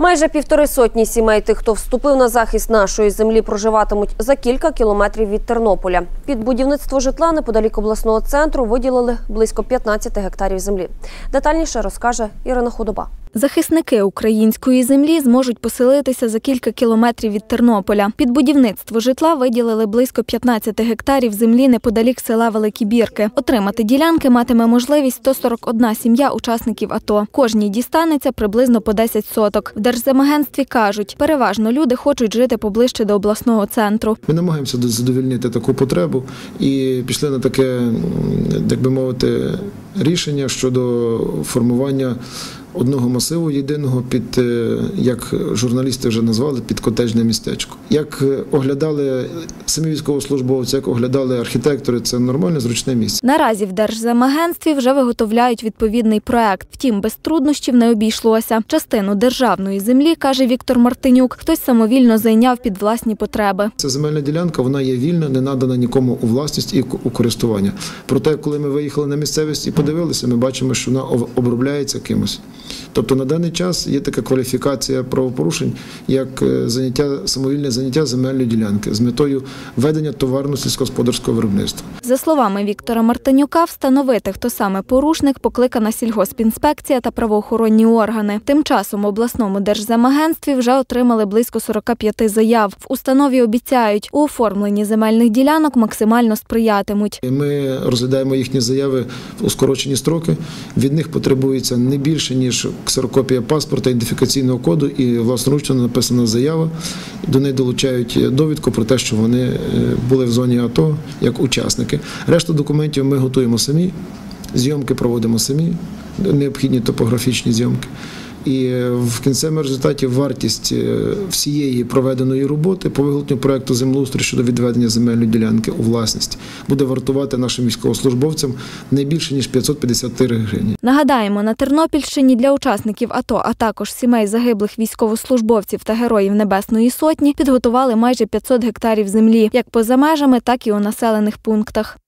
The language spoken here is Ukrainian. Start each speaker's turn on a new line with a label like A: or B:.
A: Майже півтори сотні сімей тих, хто вступив на захист нашої землі, проживатимуть за кілька кілометрів від Тернополя. Під будівництво житла неподалік обласного центру виділили близько 15 гектарів землі. Детальніше розкаже Ірина Худоба.
B: Захисники української землі зможуть поселитися за кілька кілометрів від Тернополя. Під будівництво житла виділили близько 15 гектарів землі неподалік села Великі Бірки. Отримати ділянки матиме можливість 141 сім'я учасників АТО. Кожній дістанеться приблизно по 10 соток. В Держземагентстві кажуть, переважно люди хочуть жити поближче до обласного центру.
C: Ми намагаємося задовільнити таку потребу і пішли на таке, так би мовити, рішення щодо формування одного масиву єдиного під, е, як журналісти вже назвали, під котежне містечко. Як е, оглядали самі військовослужбовці, як оглядали архітектори, це нормальне зручне місце.
B: Наразі в Держземагентстві вже виготовляють відповідний проект. Втім, без труднощів не обійшлося. Частину державної землі, каже Віктор Мартинюк, хтось самовільно зайняв під власні потреби.
C: Ця земельна ділянка вона є вільна, не надана нікому у власність і у користування. Проте, коли ми виїхали на місцевість і подивилися, ми бачимо, що вона об- обробляється кимось. Тобто на даний час є така кваліфікація правопорушень, як е, заняття самовільне заняття земельної ділянки з метою ведення товарно сільськогосподарського виробництва.
B: За словами Віктора Мартинюка, встановити, хто саме порушник, покликана сільгоспінспекція та правоохоронні органи. Тим часом в обласному держземагентстві вже отримали близько 45 заяв. В установі обіцяють, у оформленні земельних ділянок максимально сприятимуть.
C: Ми розглядаємо їхні заяви у скорочені строки. Від них потребується не більше ніж ксерокопія паспорта, ідентифікаційного коду і власноручно написана заява. До неї долучають довідку про те, що вони е, були в зоні АТО як учасники. Решту документів ми готуємо самі, зйомки проводимо самі, необхідні топографічні зйомки. І в кінцевому результаті вартість е, всієї проведеної роботи по виготовленню проекту землеустрою щодо відведення земельної ділянки у власність буде вартувати нашим військовослужбовцям не більше ніж 553 гривні.
B: Нагадаємо, на Тернопільщині для учасників АТО, а також сімей загиблих військовослужбовців та героїв Небесної Сотні підготували майже 500 гектарів землі, як поза межами, так і у населених пунктах.